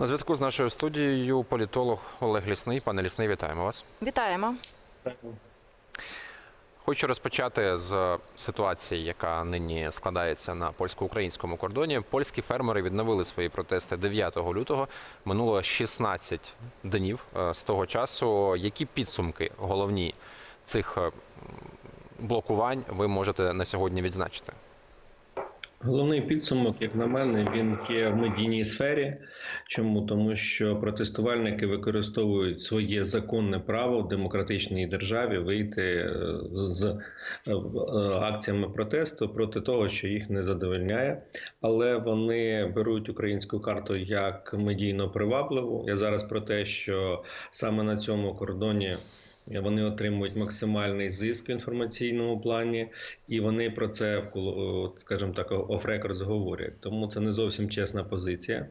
На зв'язку з нашою студією політолог Олег Лісний. Пане Лісний, вітаємо вас. Вітаємо. Хочу розпочати з ситуації, яка нині складається на польсько-українському кордоні. Польські фермери відновили свої протести 9 лютого. Минуло 16 днів е, з того часу. Які підсумки головні цих е, блокувань ви можете на сьогодні відзначити? Головний підсумок, як на мене, він є в медійній сфері. Чому? Тому що протестувальники використовують своє законне право в демократичній державі вийти е, з е, е, акціями протесту проти того, що їх не задовольняє. Але вони беруть українську карту як медійно привабливу. Я зараз про те, що саме на цьому кордоні. Вони отримують максимальний зиск в інформаційному плані, і вони про це в кулу- скажімо так, оф-рекорд говорять. Тому це не зовсім чесна позиція.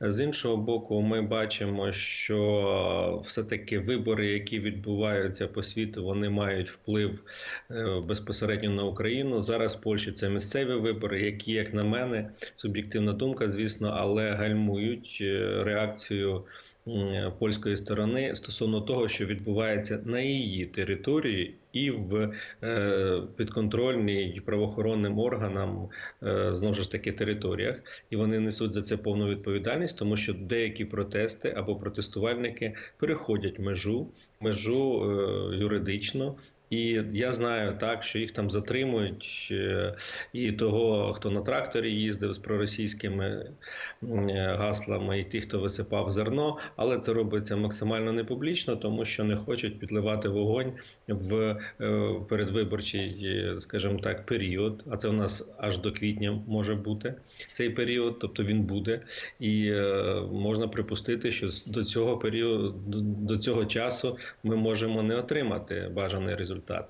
З іншого боку, ми бачимо, що все-таки вибори, які відбуваються по світу, вони мають вплив е, безпосередньо на Україну. Зараз в Польщі це місцеві вибори, які, як на мене, суб'єктивна думка, звісно, але гальмують е, реакцію польської сторони стосовно того, що відбувається на її території і в е, підконтрольній правоохоронним органам е, знову ж таки територіях, і вони несуть за це повну відповідальність, тому що деякі протести або протестувальники переходять межу, межу е, юридично. І я знаю так, що їх там затримують, і того, хто на тракторі їздив з проросійськими гаслами, і ті, хто висипав зерно, але це робиться максимально непублічно, тому що не хочуть підливати вогонь в передвиборчий, е, скажімо так, період. А це у нас аж до квітня може бути цей період, тобто він буде, і е, можна припустити, що до цього періоду, до- цього часу ми можемо не отримати бажаний результат.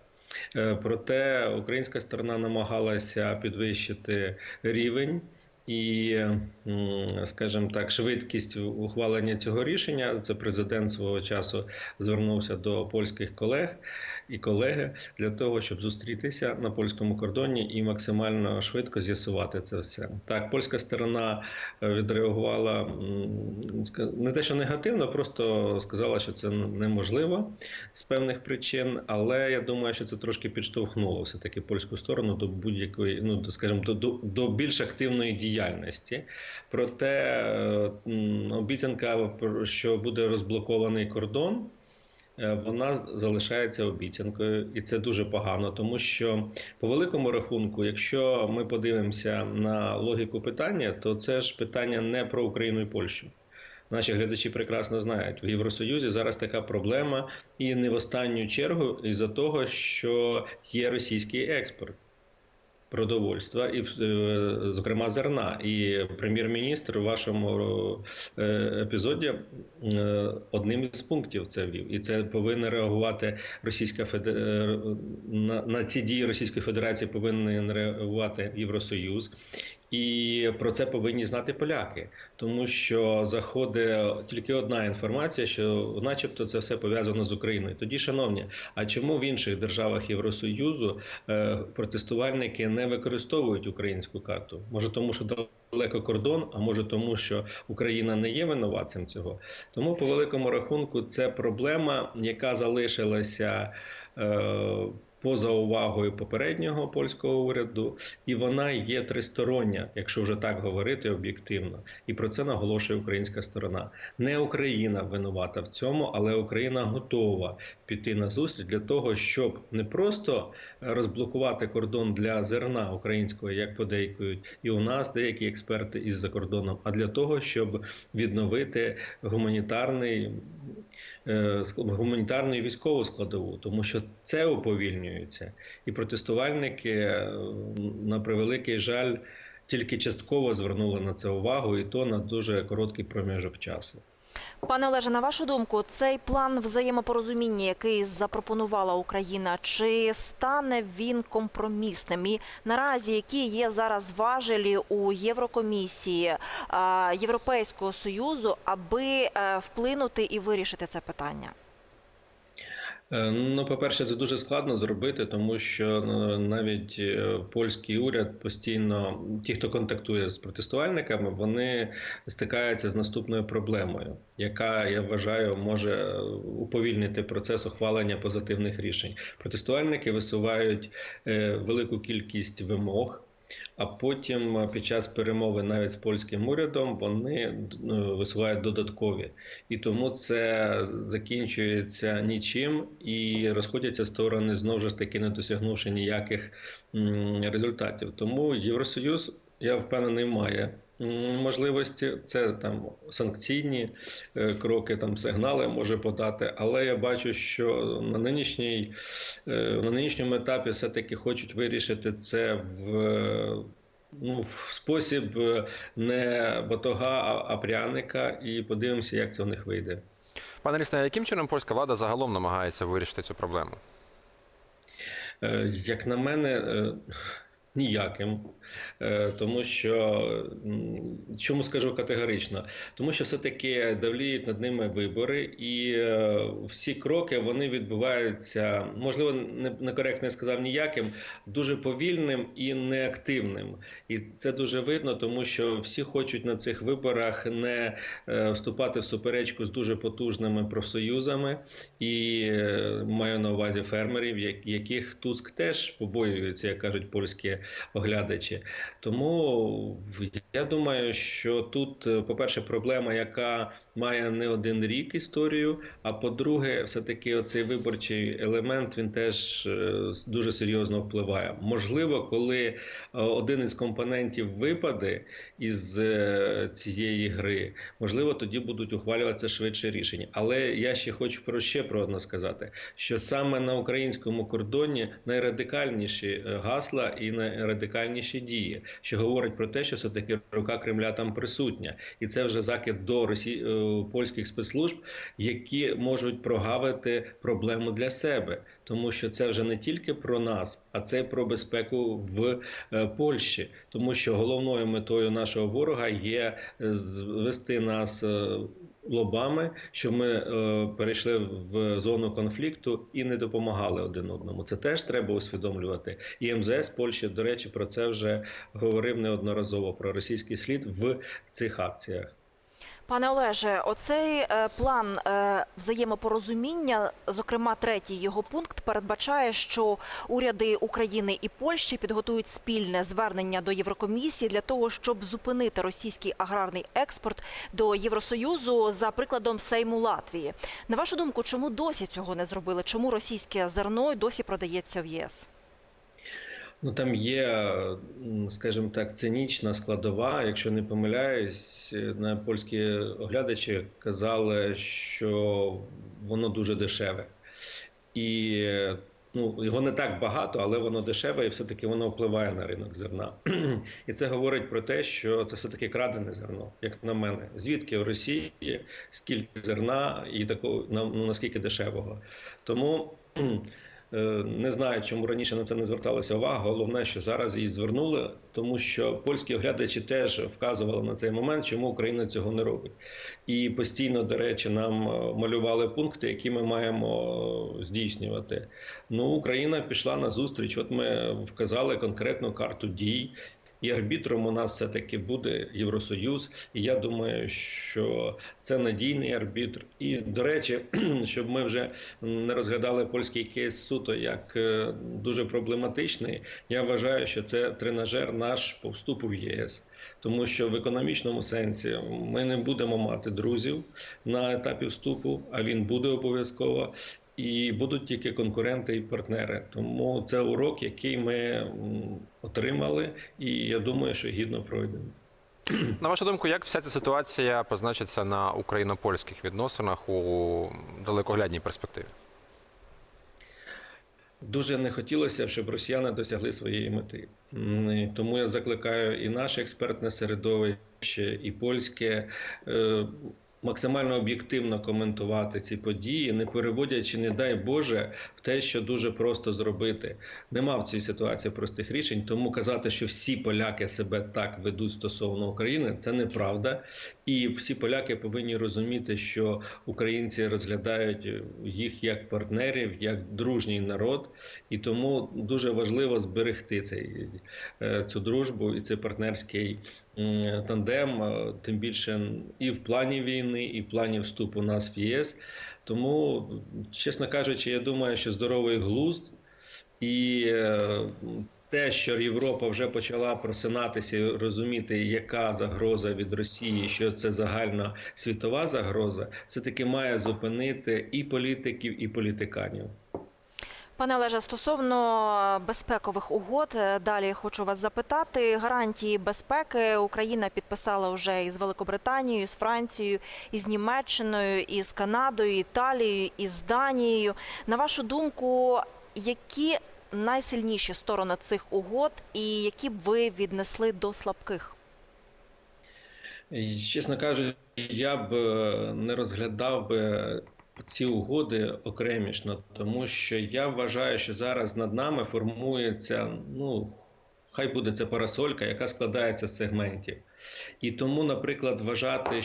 Е, Проте українська сторона намагалася підвищити рівень і, скажімо так, швидкість ухвалення цього рішення. Це президент свого часу звернувся до польських колег і колеги для того, щоб зустрітися на польському кордоні і максимально швидко з'ясувати це все. Так, польська сторона е, відреагувала не те, що негативно, просто сказала, що це неможливо з певних причин. Але я думаю, що це трошки підштовхнуло все таки польську сторону до будь-якої, ну скажімо, до, до, до більш активної діяльності. Проте е, обіцянка, що буде розблокований кордон. Е, Вона залишається обіцянкою, і це дуже погано, тому що по великому рахунку, якщо ми подивимося на логіку питання, то це ж питання не про Україну і Польщу. Наші глядачі прекрасно знають, в Євросоюзі зараз така проблема, і не в останню чергу із-за того, що є російський експорт продовольства, і е, зокрема зерна. І прем'єр-міністр у вашому е, епізоді е, одним із пунктів це ввів, і це повинна реагувати Російська Федерація на, на ці дії Російської Федерації повинен реагувати Євросоюз. І про це повинні знати поляки, тому що заходить тільки одна інформація, що, начебто, це все пов'язано з Україною. Тоді, шановні, а чому в інших державах Євросоюзу е, протестувальники не використовують українську карту? Може, тому що далеко кордон, а може тому, що Україна не є винуватцем цього. Тому, по великому рахунку, це проблема, яка залишилася. Е, Поза увагою попереднього польського уряду, і вона є тристороння, якщо вже так говорити об'єктивно, і про це наголошує українська сторона. Не Україна винувата в цьому, але Україна готова піти на зустріч для того, щоб не просто розблокувати кордон для зерна українського, як подейкують, і у нас деякі експерти із-за кордоном, а для того, щоб відновити гуманітарний е, гуманітарну військову складову, тому що це уповільнюється, і протестувальники, е, на превеликий жаль, тільки частково звернули на це увагу, і то на дуже короткий проміжок часу. Пане Олеже, на вашу думку, цей план взаємопорозуміння, який запропонувала Україна, чи стане він компромісним? І наразі які є зараз важелі у Єврокомісії а, Європейського союзу, аби е, вплинути і вирішити це питання? Е, Ну, по-перше, це дуже складно зробити, тому що е, навіть е, польський уряд постійно, ті, хто контактує з протестувальниками, вони стикаються з наступною проблемою, яка я вважаю може уповільнити процес ухвалення позитивних рішень. Протестувальники висувають велику кількість вимог. А потім е, під час перемови навіть з польським урядом вони ну, висувають додаткові, і тому це закінчується нічим і розходяться сторони знову ж таки, не досягнувши ніяких результатів. Тому Євросоюз, я впевнений, має можливості. Це там санкційні е, кроки, там сигнали може подати. Але я бачу, що на нинішній е, на нинішньому етапі все-таки хочуть вирішити це в. Ну, в спосіб е, не батога, а, а пряника, і подивимося, як це у них вийде. Пане Лісне, яким чином польська влада загалом намагається вирішити цю проблему? Як на мене, ніяким. Е, Тому що чому скажу категорично? Тому що все-таки давліють над ними вибори, і е, всі кроки вони відбуваються, можливо, некоректно я сказав ніяким, дуже повільним і неактивним. І це дуже видно, тому що всі хочуть на цих виборах не е, вступати в суперечку з дуже потужними профсоюзами, і маю на увазі фермерів, яких Туск теж побоюється, як кажуть польські оглядачі. Тому я думаю, що тут, е, по-перше, проблема, яка має не один рік історію. А по-друге, все-таки оцей виборчий елемент він теж е, дуже серйозно впливає. Можливо, коли е, один із компонентів випаде із е, цієї гри, можливо, тоді будуть ухвалюватися швидше рішення. Але я ще хочу про ще про одне сказати: що саме на українському кордоні найрадикальніші гасла і найрадикальніші дії, що говорить про те, що все таки рука Кремля там присутня, і це вже закид до Росії польських спецслужб, які можуть прогавити проблему для себе, тому що це вже не тільки про нас, а це про безпеку в е, Польщі, тому що головною метою нашого ворога є е, звести нас. е, Лобами, щоб ми е, перейшли в зону конфлікту і не допомагали один одному. Це теж треба усвідомлювати. І МЗС Польщі, до речі, про це вже говорив неодноразово про російський слід в цих акціях. Пане Олеже, оцей е, план е, взаємопорозуміння, зокрема, третій його пункт передбачає, що уряди України і Польщі підготують спільне звернення до Єврокомісії для того, щоб зупинити російський аграрний експорт до Євросоюзу за прикладом Сейму Латвії. На вашу думку, чому досі цього не зробили? Чому російське зерно досі продається в ЄС? Ну там є, скажімо так, цинічна складова. Якщо не помиляюсь, е, на польські оглядачі казали, що воно дуже дешеве. І ну, його не так багато, але воно дешеве, і все-таки воно впливає на ринок зерна. І це говорить про те, що це все-таки крадене зерно, як на мене. Звідки в Росії скільки зерна і такого ну, наскільки дешевого. Тому. Е, Не знаю, чому раніше на це не зверталася увага. Головне, що зараз її звернули, тому що польські оглядачі теж вказували на цей момент, чому Україна цього не робить. І постійно, до речі, нам е, малювали пункти, які ми маємо е, здійснювати. Ну, Україна пішла на зустріч. От ми вказали конкретну карту дій. І арбітром у нас все таки буде Євросоюз. І я думаю, що це надійний арбітр. І до речі, щоб ми вже не розглядали польський кейс суто як е, дуже проблематичний. Я вважаю, що це тренажер наш по вступу в ЄС, тому що в економічному сенсі ми не будемо мати друзів на етапі вступу, а він буде обов'язково. І будуть тільки конкуренти і партнери. Тому це урок, який ми отримали, і я думаю, що гідно пройдемо. На вашу думку, як вся ця ситуація позначиться на україно-польських відносинах у далекоглядній перспективі? Дуже не хотілося, щоб росіяни досягли своєї мети. Тому я закликаю і наше експертне середовище, і польське. Максимально об'єктивно коментувати ці події, не переводячи, не дай Боже, в те, що дуже просто зробити. Нема в цій ситуації простих рішень. Тому казати, що всі поляки себе так ведуть стосовно України, це неправда. І всі поляки повинні розуміти, що українці розглядають їх як партнерів, як дружній народ, і тому дуже важливо зберегти цей, е, цю дружбу і цей партнерський тандем, е, тим більше і в плані війни, і в плані вступу нас в ЄС. Тому, чесно кажучи, я думаю, що здоровий глузд і е, те, що Європа вже почала просинатися і розуміти, яка загроза від Росії, що це загальна світова загроза, це таки має зупинити і політиків, і політиканів. Пане Олеже, стосовно безпекових угод, е, далі хочу вас запитати. Гарантії безпеки Україна підписала вже із Великобританією, з Францією, із Німеччиною, із Канадою, Італією, із Данією. На вашу думку, які найсильніші сторони цих угод, і які б ви віднесли до слабких? Чесно кажучи, я б е, не розглядав би ці угоди окремішно, тому що я вважаю, що зараз над нами формується, ну хай буде це парасолька, яка складається з сегментів. І тому, наприклад, вважати,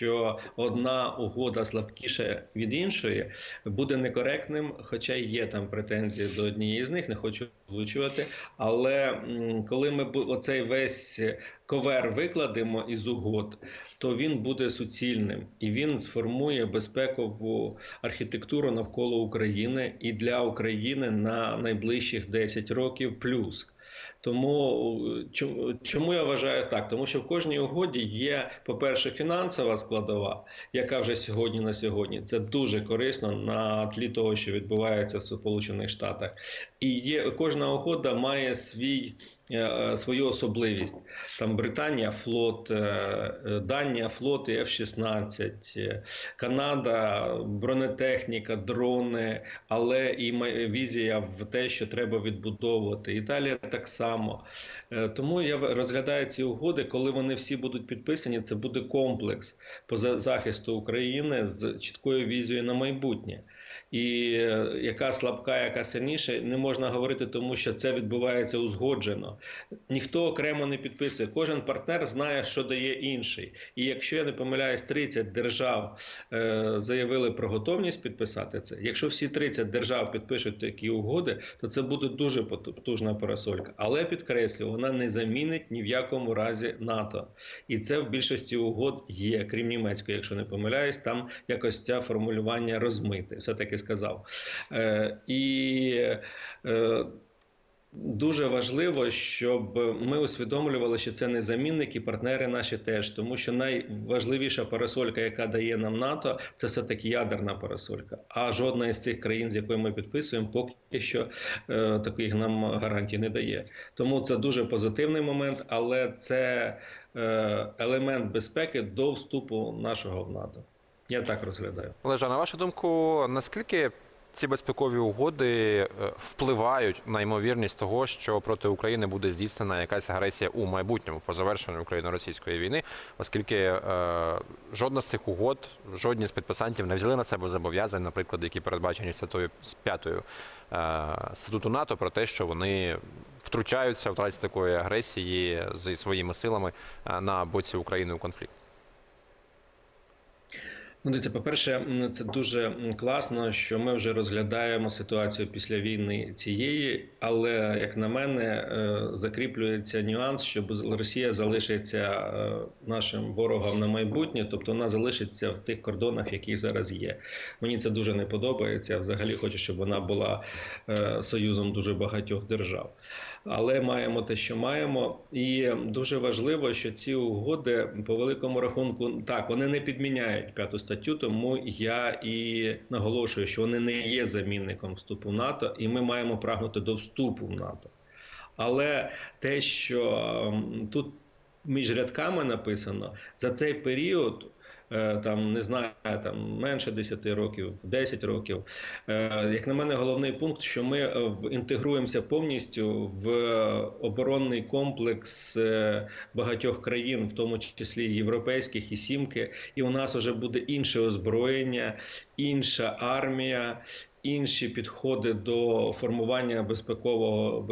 що одна угода слабкіша від іншої, буде некоректним, хоча є там претензії до однієї з них, не хочу влучувати. Але коли ми оцей весь ковер викладемо із угод, то він буде суцільним і він сформує безпекову архітектуру навколо України і для України на найближчих 10 років плюс. Тому е, чому- чому я вважаю так? Тому що в кожній угоді є, по-перше, фінансова складова, яка вже сьогодні на сьогодні це дуже корисно на тлі того, що відбувається в Сполучених Штатах. І є кожна угода має свій. Е, Свою особливість там Британія флот, е, е, Данія флот і F-16, е, Канада, бронетехніка, дрони, але і візія в те, що треба відбудовувати. Італія так само. Тому я розглядаю ці угоди, коли вони всі будуть підписані, це буде комплекс по захисту України з чіткою візією на майбутнє. І е, яка слабка, яка сильніша, не можна говорити, тому що це відбувається узгоджено. Ніхто окремо не підписує. Кожен партнер знає, що дає інший. І якщо я не помиляюсь, 30 держав е, заявили про готовність підписати це. Якщо всі 30 держав підпишуть такі угоди, то це буде дуже потужна парасолька. Але підкреслю, вона не замінить ні в якому разі НАТО. І це в більшості угод є, крім німецької, якщо не помиляюсь, там якось це формулювання розмите. Все таки сказав. Е, і е, Дуже важливо, щоб ми усвідомлювали, що це не замінники, партнери наші теж, тому що найважливіша парасолька, яка дає нам НАТО, це все таки ядерна парасолька. А жодна із цих країн, з якою ми підписуємо, поки що е, таких нам гарантій не дає. Тому це дуже позитивний момент, але це елемент безпеки до вступу нашого в НАТО. Я так розглядаю. Олежа, на вашу думку, наскільки ці безпекові угоди е, впливають на ймовірність того, що проти України буде здійснена якась агресія у майбутньому по завершенню україно-російської війни, оскільки е, жодна з цих угод, жодні з підписантів не взяли на себе зобов'язань, наприклад, які передбачені статтею з п'ятою е, статуту НАТО, про те, що вони втручаються в разі такої агресії зі своїми силами е, на боці України у конфлікт. Ну, дивіться, по-перше, це дуже класно, що ми вже розглядаємо ситуацію після війни цієї, але як на мене, е, закріплюється нюанс, що Росія залишиться е, нашим ворогом на майбутнє, тобто вона залишиться в тих кордонах, які зараз є. Мені це дуже не подобається. Взагалі хочу, щоб вона була е, союзом дуже багатьох держав. Але маємо те, що маємо, і дуже важливо, що ці угоди по великому рахунку так вони не підміняють п'яту статтю. Тому я і наголошую, що вони не є замінником вступу в НАТО, і ми маємо прагнути до вступу в НАТО. Але те, що тут між рядками написано, за цей період там не знаю, там менше 10 років, 10 років. Е, Як на мене, головний пункт, що ми е, інтегруємося повністю в оборонний комплекс е, багатьох країн, в тому числі європейських і сімки, і у нас вже буде інше озброєння, інша армія. Інші підходи до формування безпекового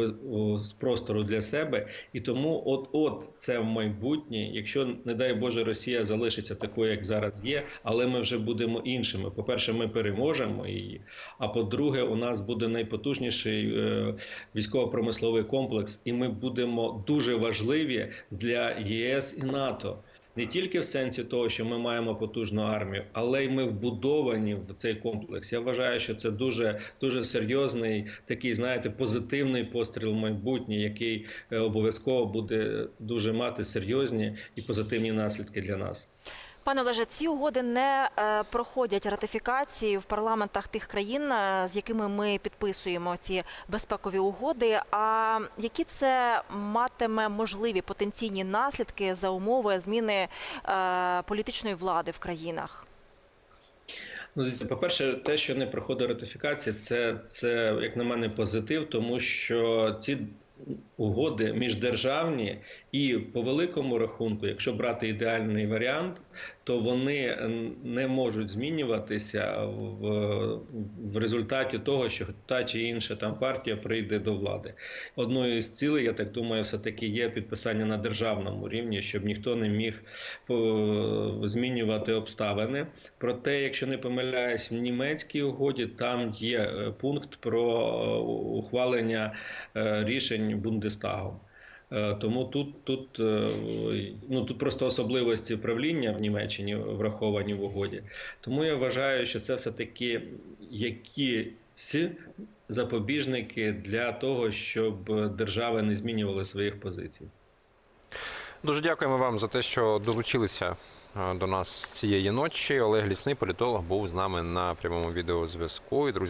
простору для себе, і тому, от от це в майбутнє, якщо не дай Боже, Росія залишиться такою, як зараз є, але ми вже будемо іншими. По перше, ми переможемо її. А по-друге, у нас буде найпотужніший е, військово-промисловий комплекс, і ми будемо дуже важливі для ЄС і НАТО. Не тільки в сенсі того, що ми маємо потужну армію, але й ми вбудовані в цей комплекс. Я вважаю, що це дуже дуже серйозний, такий, знаєте, позитивний постріл в майбутнє, який е, обов'язково буде дуже мати серйозні і позитивні наслідки для нас. Пане Олеже, ці угоди не е, проходять ратифікації в парламентах тих країн, е, з якими ми підписуємо ці безпекові угоди. А які це матиме можливі потенційні наслідки за умови зміни е, політичної влади в країнах? Ну, по-перше, те, що не проходить ратифікація, це, це, як на мене, позитив, тому що ці угоди міждержавні і по великому рахунку, якщо брати ідеальний варіант, то вони не можуть змінюватися в, в результаті того, що та чи інша там партія прийде до влади. Одною з цілей, я так думаю, все таки є підписання на державному рівні, щоб ніхто не міг змінювати обставини. Проте, якщо не помиляюсь, в німецькій угоді там є е, пункт про е, ухвалення е, рішень Бундестагом. Е, Тому тут, тут, е, ну, тут просто особливості правління в Німеччині враховані в угоді. Тому я вважаю, що це все-таки якісь запобіжники для того, щоб держави не змінювали своїх позицій. Дуже дякуємо вам за те, що долучилися е, до нас цієї ночі. Олег Лісний, політолог, був з нами на прямому відеозв'язку.